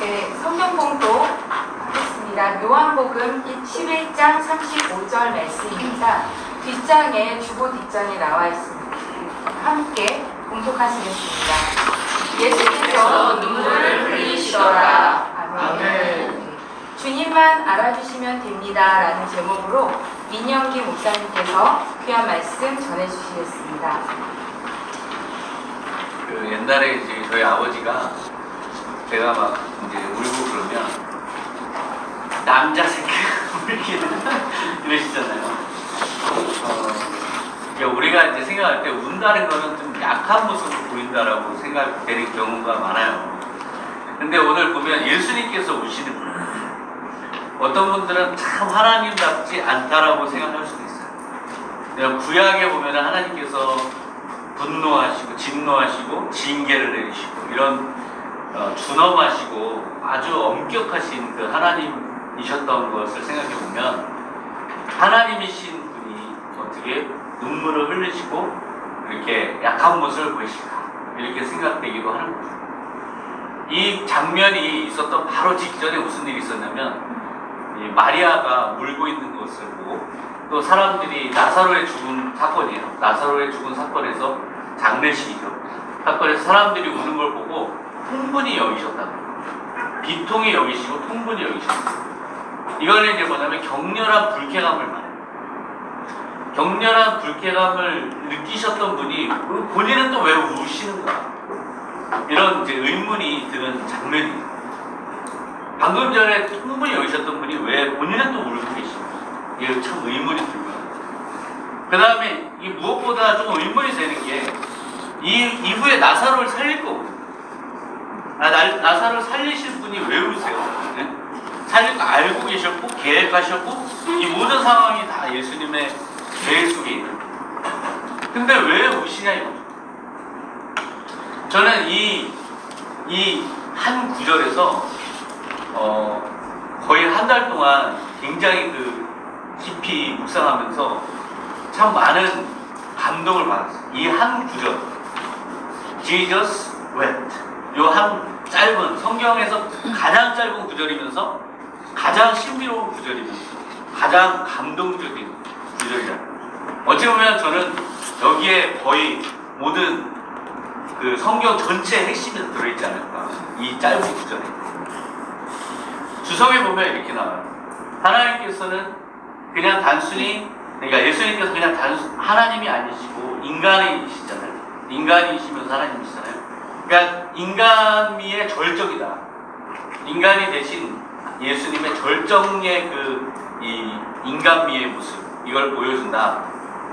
네, 성경 공도 하겠습니다. 요한복음 11장 35절 말씀입니다. 뒷장에 주보 뒷장에 나와 있습니다. 함께 공독하시겠습니다. 예수께서 눈물을 흘리시더라. 아멘. 주님만 알아주시면 됩니다. 라는 제목으로 민영기 목사님께서 귀한 말씀 전해주시겠습니다. 그 옛날에 저희 아버지가 제가 막 이제 울고 그러면 남자 새끼 울기는 이러시잖아요. 어, 그러니까 우리가 이제 생각할 때 운다는 거는 좀 약한 모습을 보인다라고 생각되는 경우가 많아요. 근데 오늘 보면 예수님께서 우시는 분. 어떤 분들은 참 하나님답지 않다라고 생각할 수도 있어요. 구약에 보면 하나님께서 분노하시고 진노하시고 징계를 내리시고 이런 어, 준엄하시고 아주 엄격하신 그 하나님이셨던 것을 생각해 보면 하나님이신 분이 어떻게 눈물을 흘리시고 이렇게 약한 모습을 보이실까 이렇게 생각되기도 하는 거죠. 이 장면이 있었던 바로 직전에 무슨 일이 있었냐면 이 마리아가 울고 있는 것을 보고 또 사람들이 나사로의 죽은 사건이에요. 나사로의 죽은 사건에서 장례식이죠. 사건에서 사람들이 우는 걸 보고 통분이 여기셨다고. 비통이 여기시고 통분이 여기셨어요. 이거는 이제 뭐냐면 격렬한 불쾌감을 말해요. 격렬한 불쾌감을 느끼셨던 분이 본인은 또 왜 우시는 거야? 이런 이제 의문이 드는 장면이에요. 방금 전에 통분이 여기셨던 분이 왜 본인은 또 울고 계신가? 이게 참 의문이 들고요. 그 다음에 이 무엇보다 좀 의문이 되는 게 이 이후에 나사로를 살릴. 아, 나, 나사로를 살리실 분이 왜 우세요? 네? 살릴 거 알고 계셨고 계획하셨고 이 모든 상황이 다 예수님의 계획 속에 있는. 근데 왜 우시냐 이거죠. 저는 이 이 한 구절에서 어, 거의 한 달 동안 굉장히 그 깊이 묵상하면서 참 많은 감동을 받았어요. 이 한 구절. Jesus wept. 요 한 짧은 성경에서 가장 짧은 구절이면서 가장 신비로운 구절이면서 가장 감동적인 구절이라는 거죠. 어찌 보면 저는 여기에 거의 모든 그 성경 전체 핵심이 들어있지 않을까. 이 짧은 구절에. 주성에 보면 이렇게 나와요. 하나님께서는 그냥 단순히, 그러니까 예수님께서 그냥 단순, 하나님이 아니시고 인간이시잖아요. 인간이시면서 하나님이시잖아요. 그러니까 인간미의 절정이다. 인간이 대신 예수님의 절정의 그, 이 인간미의 모습, 이걸 보여준다.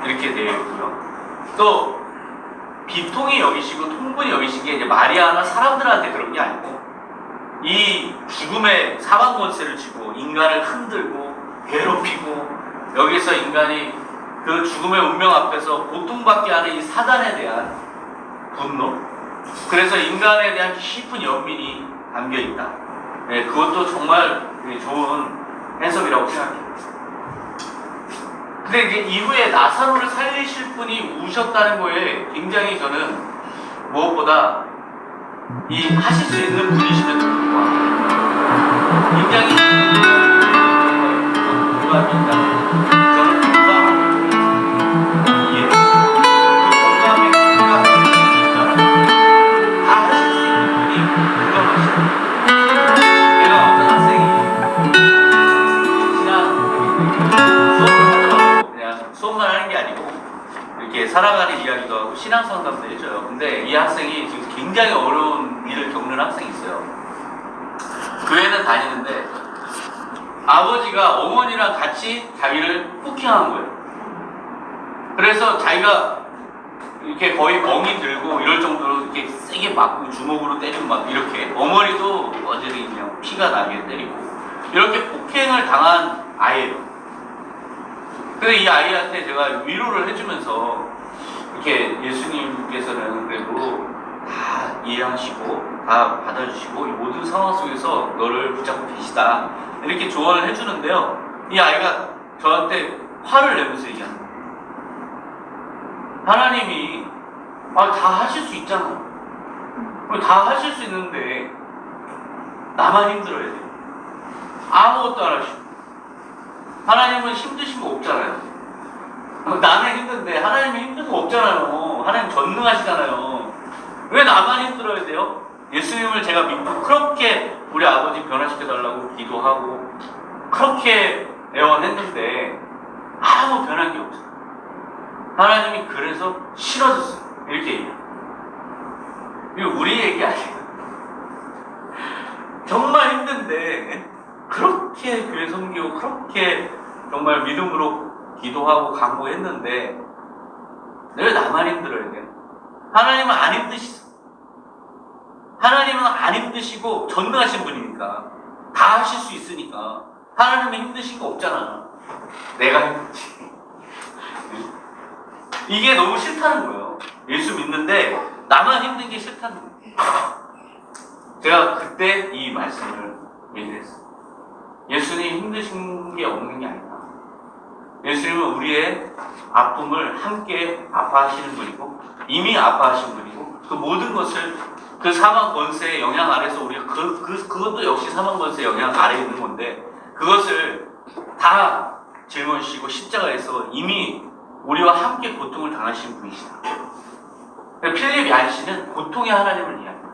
이렇게 되어 있고요. 또, 비통이 여기시고 통분이 여기신 게 이제 마리아나 사람들한테 그런 게 아니고, 이 죽음의 사망 권세를 쥐고 인간을 흔들고 괴롭히고 여기서 인간이 그 죽음의 운명 앞에서 고통받게 하는 이 사단에 대한 분노 그래서 인간에 대한 깊은 연민이 담겨 있다. 네, 그것도 정말 좋은 해석이라고 생각해요. 근데 이제 이후에 나사로를 살리실 분이 우셨다는 거에 굉장히 저는 무엇보다 이 하실 수 있는 분이심에도 불구하고 굉장히 공감이 있다. 굉장히 어려운 일을 겪는 학생이 있어요. 교회는 다니는데 아버지가 어머니랑 같이 자기를 폭행한 거예요. 그래서 자기가 이렇게 거의 멍이 들고 이럴 정도로 이렇게 세게 맞고 주먹으로 때리고 막 이렇게 어머니도 어제는 그냥 피가 나게 때리고 이렇게 폭행을 당한 아이예요. 근데 이 아이한테 제가 위로를 해주면서 이렇게 예수님께서는 그래도 다 이해하시고 다 받아주시고 이 모든 상황 속에서 너를 붙잡고 계시다 이렇게 조언을 해주는데요. 이 아이가 저한테 화를 내면서 거예요. 하나님이 아, 다 하실 수 있잖아. 다 하실 수 있는데 나만 힘들어야 돼요. 아무것도 안 하시고. 하나님은 힘드신 거 없잖아요. 어, 나는 힘든데 하나님은 힘든 거 없잖아요. 하나님 전능하시잖아요. 왜 나만 힘들어야 돼요? 예수님을 제가 믿고 그렇게 우리 아버지 변화시켜달라고 기도하고 그렇게 애원했는데 아무 변한 게 없어요. 하나님이 그래서 싫어졌어요. 이렇게 얘기해요. 이거 우리 얘기 아니에요. 정말 힘든데 그렇게 교회 섬기고 그렇게 정말 믿음으로 기도하고 강구했는데 왜 나만 힘들어야 돼요? 하나님은 안 힘드시죠. 하나님은 안 힘드시고 전능하신 분이니까 다 하실 수 있으니까 하나님은 힘드신 거 없잖아. 내가 힘들지. 이게 너무 싫다는 거예요. 예수 믿는데 나만 힘든 게 싫다는 거예요. 제가 그때 이 말씀을 얘기했어요. 예수님 힘드신 게 없는 게 아니다. 예수님은 우리의 아픔을 함께 아파하시는 분이고 이미 아파하신 분이고 그 모든 것을 그 사망 권세의 영향 아래서 우리가 그, 그, 그것도 역시 사망 권세의 영향 아래에 있는 건데 그것을 다 짊어지시고 십자가에서 이미 우리와 함께 고통을 당하신 분이시다. 필립 얀씨는 고통의 하나님을 이해합니다.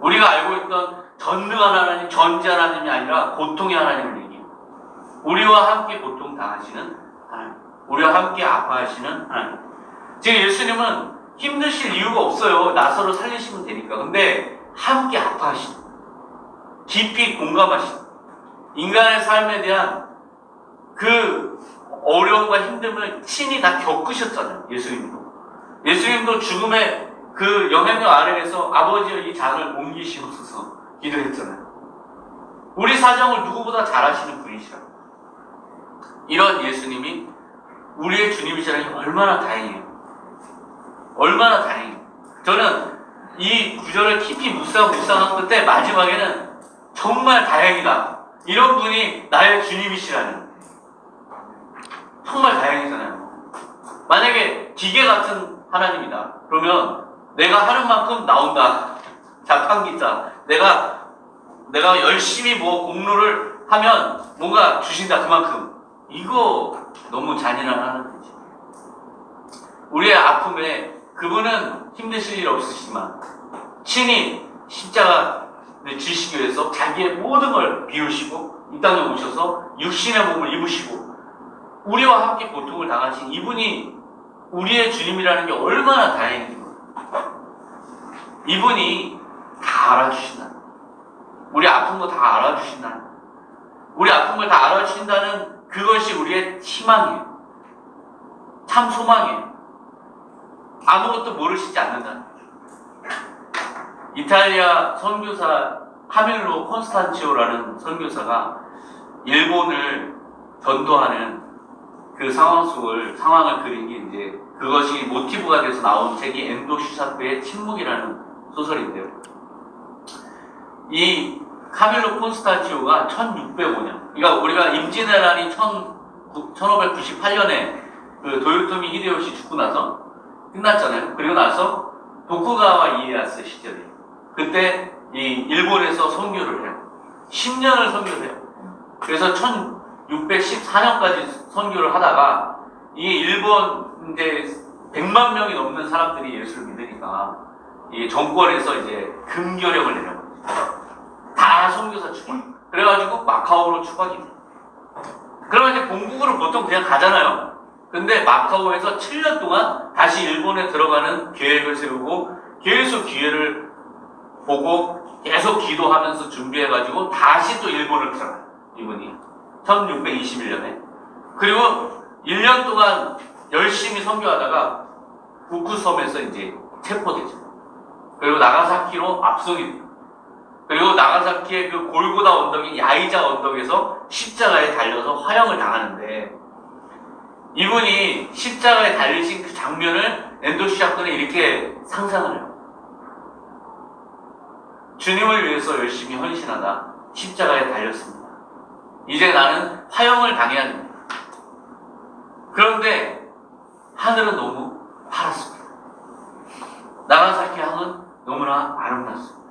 우리가 알고 있던 전능한 하나님, 전지 하나님이 아니라 고통의 하나님을 얘기해요. 우리와 함께 고통 당하시는 하나님. 우리와 함께 아파하시는 하나님. 지금 예수님은 힘드실 이유가 없어요. 나서로 살리시면 되니까. 근데 함께 아파하시는. 깊이 공감하시는. 인간의 삶에 대한 그 어려움과 힘듦을 친히 다 겪으셨잖아요. 예수님도. 예수님도 죽음의 그 영향력 아래에서 아버지의 이 잔을 옮기시옵소서 기도했잖아요. 우리 사정을 누구보다 잘 아시는 분이시라. 이런 예수님이 우리의 주님이시라니 얼마나 다행이에요. 얼마나 다행이에요. 저는 이 구절을 깊이 묵상 묵상한 끝에 마지막에는 정말 다행이다. 이런 분이 나의 주님이시라는. 정말 다행이잖아요. 만약에 기계 같은 하나님이다. 그러면 내가 하는 만큼 나온다. 자판기자. 내가 내가 열심히 뭐 공로를 하면 뭔가 주신다 그만큼. 이거 너무 잔인한 하나님이지. 우리의 아픔에 그분은 힘드실 일 없으시지만 친히 십자가를 지시기 위해서 자기의 모든 걸 비우시고 이 땅에 오셔서 육신의 몸을 입으시고 우리와 함께 고통을 당하신 이분이 우리의 주님이라는 게 얼마나 다행인지 이분이 다 알아주신다. 우리 아픈 거 다 알아주신다. 우리 아픈 걸 다 알아주신다는 그것이 우리의 희망이에요. 참 소망이에요. 아무것도 모르시지 않는다. 이탈리아 선교사 카밀로 콘스탄치오라는 선교사가 일본을 전도하는 그 상황 속을 상황을 그린 게 이제 그것이 모티브가 돼서 나온 책이 엔도 슈사프의 침묵이라는 소설인데요. 이 카밀로 콘스탄치오가 1605년, 그러니까 우리가 임진왜란이 1598년에 그 도요토미 히데요시 죽고 나서 끝났잖아요. 그리고 나서 도쿠가와 이에야스 시절에 그때 이 일본에서 선교를 해요. 10년을 선교를 해요. 그래서 1614년까지 선교를 하다가 이 일본 이제 100만 명이 넘는 사람들이 예수를 믿으니까 이 정권에서 이제 금교령을 내려버려요. 다 선교사 추방. 그래가지고 마카오로 돼요. 그러면 이제 본국으로 보통 그냥 가잖아요. 근데 마카오에서 7년 동안 다시 일본에 들어가는 계획을 세우고 계속 기회를 보고 계속 기도하면서 준비해가지고 다시 또 일본을 들어가요. 이분이. 1621년에. 그리고 1년 동안 열심히 선교하다가 구쿠섬에서 이제 체포되죠. 그리고 나가사키로 압송이 돼요. 그리고 나가사키의 그 골고다 언덕인 야이자 언덕에서 십자가에 달려서 화형을 당하는데 이분이 십자가에 달리신 그 장면을 엔도시아크는 이렇게 상상을 해요. 주님을 위해서 열심히 헌신하다 십자가에 달렸습니다. 이제 나는 화형을 당해야 됩니다. 그런데 하늘은 너무 파랗습니다. 나가사키 항은 너무나 아름답습니다.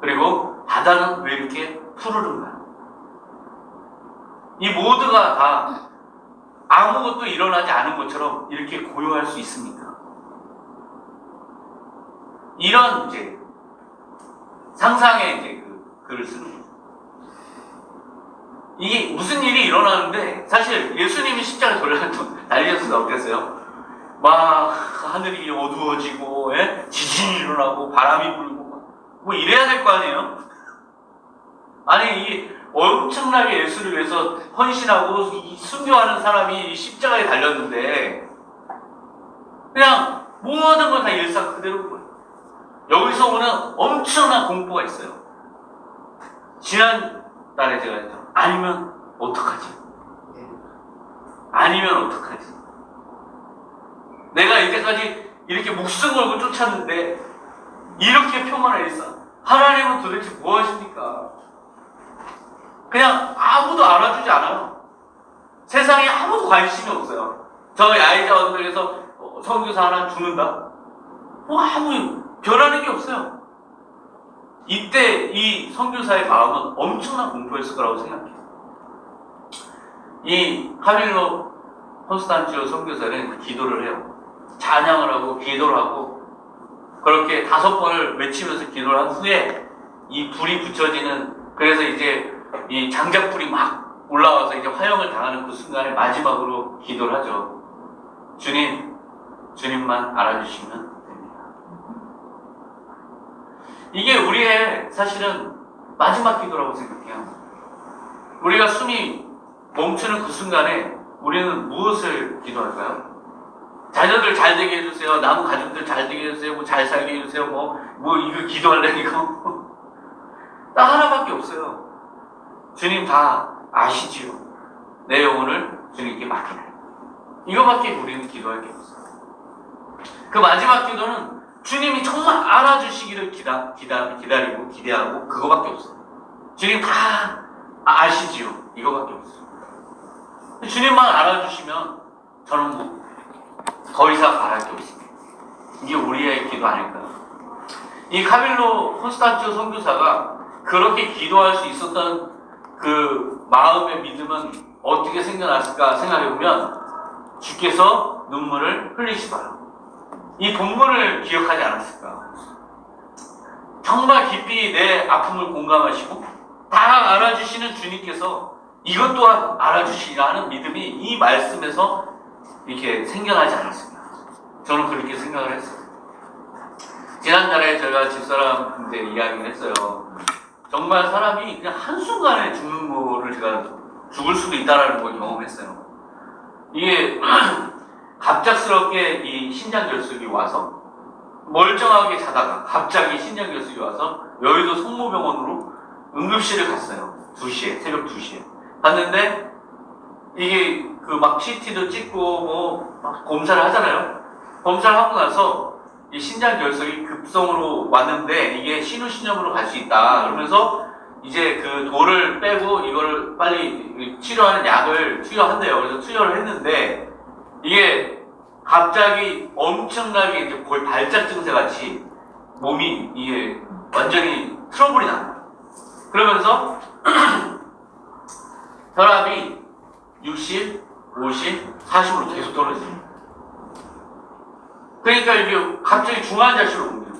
그리고 바다는 왜 이렇게 푸르른가? 이 모두가 다 아무것도 일어나지 않은 것처럼 이렇게 고요할 수 있습니까? 이런 이제 상상의 이제 그 글을 쓰는. 이게 무슨 일이 일어나는데 사실 예수님이 십자가 돌려도 달리셨을 어땠어요? 막 하늘이 어두워지고 예? 지진이 일어나고 바람이 불고 뭐 이래야 될 거 아니에요? 아니 이 엄청나게 예수를 위해서 헌신하고 이 순교하는 사람이 이 십자가에 달렸는데 그냥 모든 건다 일상 그대로인 거예요. 여기서 오는 엄청난 공포가 있어요. 지난 달에 제가 했죠. 아니면 어떡하지? 아니면 어떡하지? 내가 이때까지 이렇게 목숨 걸고 쫓았는데 이렇게 평안한 일상. 하나님은 도대체 뭐 하십니까? 그냥 아무도 알아주지 않아요. 세상에 아무도 관심이 없어요. 저 야이자 언덕에서 어, 선교사 하나 죽는다? 뭐 아무 변하는 게 없어요. 이때 이 선교사의 마음은 엄청난 공포였을 거라고 생각해요. 이 하밀로 콘스탄티오 선교사는 기도를 해요. 찬양을 하고 기도를 하고 그렇게 다섯 번을 외치면서 기도를 한 후에 이 불이 붙여지는 그래서 이제 이 장작불이 막 올라와서 이제 화형을 당하는 그 순간에 마지막으로 기도를 하죠. 주님, 주님만 알아주시면 됩니다. 이게 우리의 사실은 마지막 기도라고 생각해요. 우리가 숨이 멈추는 그 순간에 우리는 무엇을 기도할까요? 자녀들 잘 되게 해주세요. 남은 가족들 잘 되게 해주세요. 뭐 잘 살게 해주세요. 뭐, 뭐 이거 기도하려니까. 딱 하나밖에 없어요. 주님 다 아시지요. 내 영혼을 주님께 맡기네. 이거밖에 우리는 기도할 게 없어요. 그 마지막 기도는 주님이 정말 알아주시기를 기다, 기다, 기다리고 기대하고 그거밖에 없어요. 주님 다 아시지요. 이거밖에 없어요. 주님만 알아주시면 저는 뭐 더 이상 바랄 게 없습니다. 이게 우리의 기도 아닐까요? 이 카밀로 콘스탄티오 선교사가 그렇게 기도할 수 있었던 그 마음의 믿음은 어떻게 생겨났을까 생각해 보면 주께서 눈물을 흘리시더라. 이 본문을 기억하지 않았을까? 정말 깊이 내 아픔을 공감하시고 다 알아주시는 주님께서 이것 또한 알아주시라는 믿음이 이 말씀에서 이렇게 생겨나지 않았습니다. 저는 그렇게 생각을 했어요. 지난달에 제가 집사람한테 이야기를 했어요. 정말 사람이 그냥 한순간에 죽는 거를 제가 죽을 수도 있다라는 걸 경험했어요. 이게 갑작스럽게 이 신장결석이 와서 멀쩡하게 자다가 갑자기 신장결석이 와서 여의도 성모병원으로 응급실을 갔어요. 2시에, 새벽 2시에. 갔는데 이게 그 막 CT도 찍고 뭐 막 검사를 하잖아요. 검사를 하고 나서 이 신장 결석이 급성으로 왔는데 이게 신우신염으로 갈 수 있다. 그러면서 이제 그 돌을 빼고 이거를 빨리 치료하는 약을 투여한대요. 그래서 투여를 했는데 이게 갑자기 엄청나게 이제 거의 발작 증세 같이 몸이 이게 완전히 트러블이 납니다. 그러면서 혈압이 60, 50, 40으로 계속 떨어져요. 그러니까 이게 갑자기 중환자실로 옮겨요.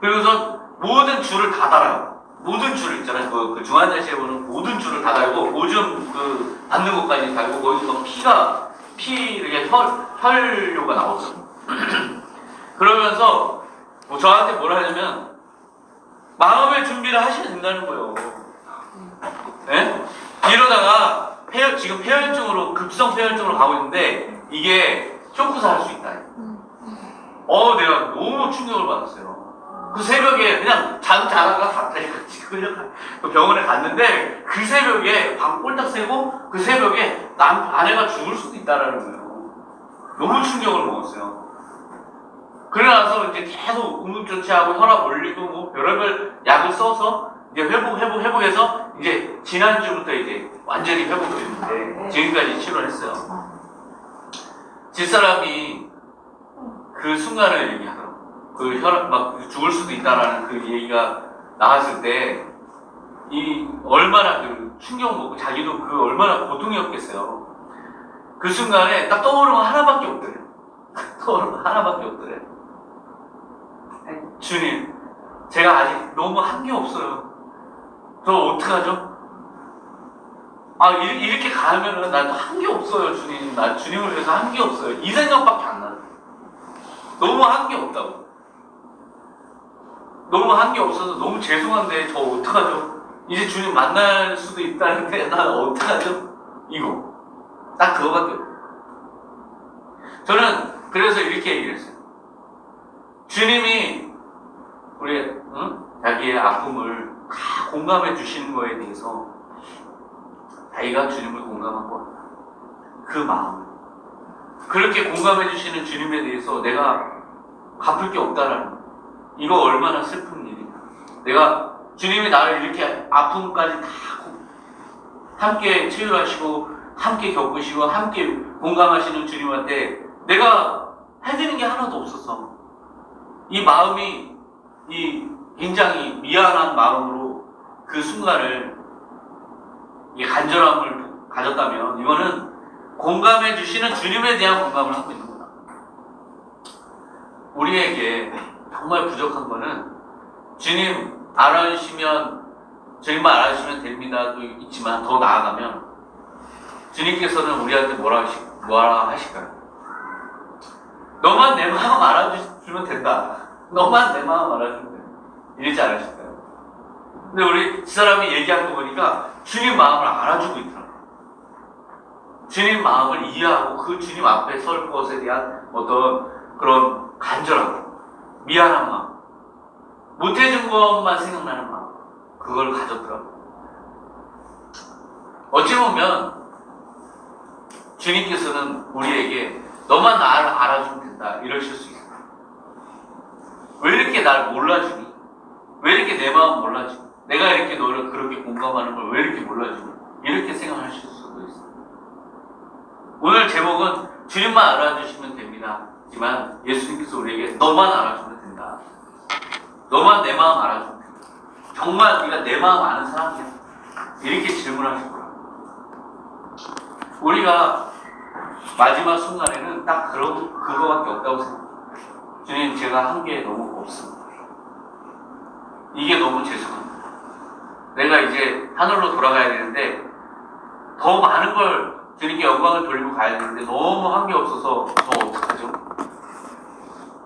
그러면서 모든 줄을 다 달아요. 모든 줄을 있잖아요. 그, 그 중환자실에 보는 모든 줄을 다 달고 오줌 그 받는 것까지 달고 거기서 피가 피 이렇게 혈 혈류가 나오죠. 그러면서 뭐 저한테 뭐라 하냐면 마음의 준비를 하셔야 된다는 거예요. 네? 이러다가 폐혈, 지금 폐혈증으로 급성 폐혈증으로 가고 있는데 이게 쇼크사 할 수 있다. 어, 내가 너무 충격을 받았어요. 그 새벽에 그냥 잠 자다가 갑자기 같이 끌려가 그 병원에 갔는데 그 새벽에 밤 꼴딱 새고 그 새벽에 남 아내가 죽을 수도 있다라는 거예요. 너무 충격을 먹었어요. 그래 나서 이제 계속 응급조치하고 혈압 올리고 뭐 별의별 약을 써서 이제 회복 회복 회복해서 이제 지난주부터 이제 완전히 회복됐는데 지금까지 치료를 했어요. 집사람이 그 순간을 얘기하더라고. 그 혈압 막 죽을 수도 있다라는 그 얘기가 나왔을 때 이 얼마나 그 충격 먹고 자기도 그 얼마나 고통이었겠어요. 그 순간에 딱 떠오르는 거 하나밖에 없더래. 떠오르는 거 하나밖에 없더래. 주님, 제가 아직 너무 한 게 없어요. 저 어떡하죠? 아, 이- 이렇게 가면은 나도 한게 없어요, 주님. 나 주님을 위해서 한 게 없어요. 이 생각밖에 안 나요. 너무 한 게 없다고. 너무 한 게 없어서 너무 죄송한데 저 어떡하죠? 이제 주님 만날 수도 있다는데 나 어떡하죠? 이거. 딱 그거밖에 없어요. 저는 그래서 이렇게 얘기를 했어요. 주님이 우리 응? 자기의 아픔을 다 공감해 주시는 거에 대해서 자기가 주님을 공감하고 그 마음 그렇게 공감해 주시는 주님에 대해서 내가 갚을 게 없다라는 거. 이거 얼마나 슬픈 일이야. 내가 주님이 나를 이렇게 아픔까지 다 고- 함께 치유하시고 함께 겪으시고 함께 공감하시는 주님한테 내가 해드리는 게 하나도 없었어. 이 마음이 이 굉장히 미안한 마음으로 그 순간을 이 간절함을 가졌다면 이거는 공감해 주시는 주님에 대한 공감을 하고 있는 거다. 우리에게 정말 부족한 거는 주님 알아주시면 주님만 알아주시면 됩니다도 있지만 더 나아가면 주님께서는 우리한테 뭐라 하시, 뭐라 하실까요? 너만 내 마음 알아주시면 된다. 너만 내 마음 알아주면 된다. 이러지 않으실까요? 근데 우리 그 사람이 얘기한 거 보니까 주님 마음을 알아주고 있더라고요. 주님 마음을 이해하고 그 주님 앞에 설 것에 대한 어떤 그런 간절함, 미안한 마음, 못해준 것만 생각나는 마음, 그걸 가졌더라고요. 어찌 보면 주님께서는 우리에게 너만 나를 알아주면 된다 이러실 수 있어요. 왜 이렇게 날 몰라주니? 왜 이렇게 내 마음 몰라주니? 내가 이렇게 너를 그렇게 공감하는 걸 왜 이렇게 몰라주니? 이렇게 생각하실 수도 있어요. 오늘 제목은 주님만 알아주시면 됩니다. 하지만 예수님께서 우리에게 너만 알아주면 된다. 너만 내 마음 알아주면 된다. 정말 네가 내 마음 아는 사람이야. 이렇게 거예요. 우리가 마지막 순간에는 딱 그런 그거밖에 없다고 생각해요. 주님 제가 한 게 너무 없습니다. 이게 너무 죄송합니다. 내가 이제 하늘로 돌아가야 되는데 더 많은 걸 주님께 영광을 돌리고 가야 되는데 너무 한 게 없어서 저 어떡하죠?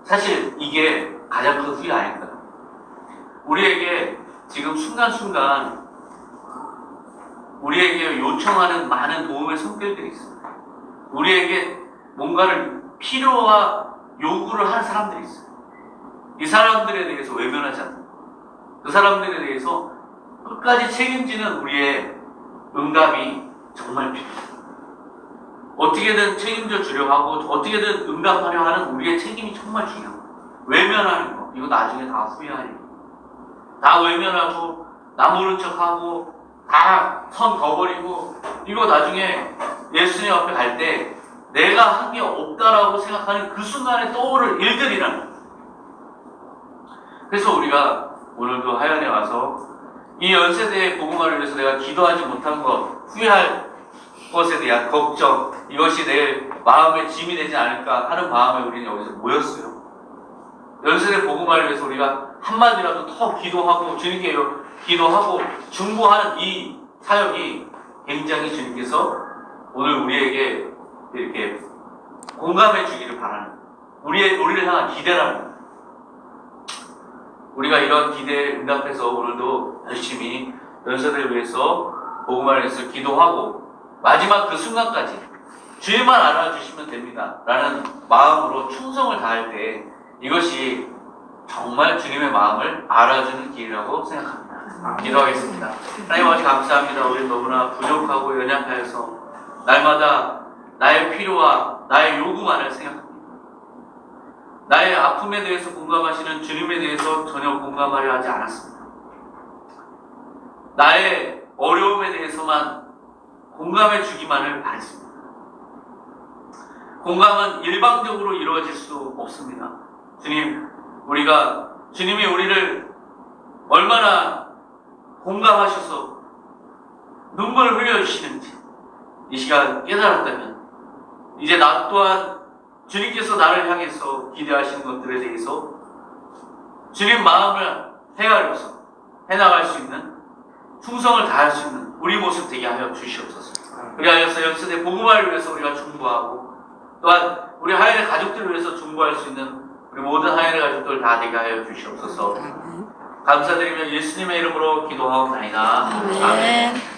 사실 이게 가장 큰 후회 아닐까. 우리에게 지금 순간순간 우리에게 요청하는 많은 도움의 손길들이 있습니다. 우리에게 뭔가를 필요와 요구를 하는 사람들이 있어요. 이 사람들에 대해서 외면하지 않는 그 사람들에 대해서 끝까지 책임지는 우리의 응답이 정말 필요해요. 어떻게든 책임져 주려 하고 어떻게든 응답하려 하는 우리의 책임이 정말 중요해요. 외면하는 거 이거 나중에 다 후회하는 거. 다 외면하고 나 모른 척하고 다 선 거버리고 이거 나중에 예수님 앞에 갈 때 내가 한 게 없다라고 생각하는 그 순간에 떠오를 일들이라는 거예요. 그래서 우리가 오늘도 하연에 와서 이 연세대의 복음화를 위해서 내가 기도하지 못한 것, 후회할 것에 대한 걱정, 이것이 내 마음의 짐이 되지 않을까 하는 마음에 우리는 여기서 모였어요. 연세대 복음화를 위해서 우리가 한마디라도 더 기도하고 주님께 기도하고 중보하는 이 사역이 굉장히 주님께서 오늘 우리에게 이렇게 공감해 주기를 바라는 우리의 우리를 향한 기대라는. 우리가 이런 기대에 응답해서 오늘도 열심히 연세대를 위해서 복음화를 위해서 기도하고 마지막 그 순간까지 주님만 알아주시면 됩니다. 라는 마음으로 충성을 다할 때 이것이 정말 주님의 마음을 알아주는 길이라고 생각합니다. 기도하겠습니다. 하나님 아버지 감사합니다. 우리 너무나 부족하고 연약하여서 날마다 나의 필요와 나의 요구만을 생각합니다. 나의 아픔에 대해서 공감하시는 주님에 대해서 전혀 공감하려 하지 않았습니다. 나의 어려움에 대해서만 공감해 주기만을 바랬습니다. 공감은 일방적으로 이루어질 수 없습니다. 주님, 우리가 주님이 우리를 얼마나 공감하셔서 눈물을 흘려주시는지 이 시간 깨달았다면 이제 나 또한 주님께서 나를 향해서 기대하시는 것들에 대해서 주님 마음을 헤아려서 해나갈 수 있는 충성을 다할 수 있는 우리 모습 되게 하여 주시옵소서. 그리하여서 연세대 복음화를 위해서 우리가 중보하고 또한 우리 하연의 가족들을 위해서 중보할 수 있는 우리 모든 하연의 가족들 다 되게 하여 주시옵소서. 감사드리며 예수님의 이름으로 기도하옵나이다. 아멘. 아멘.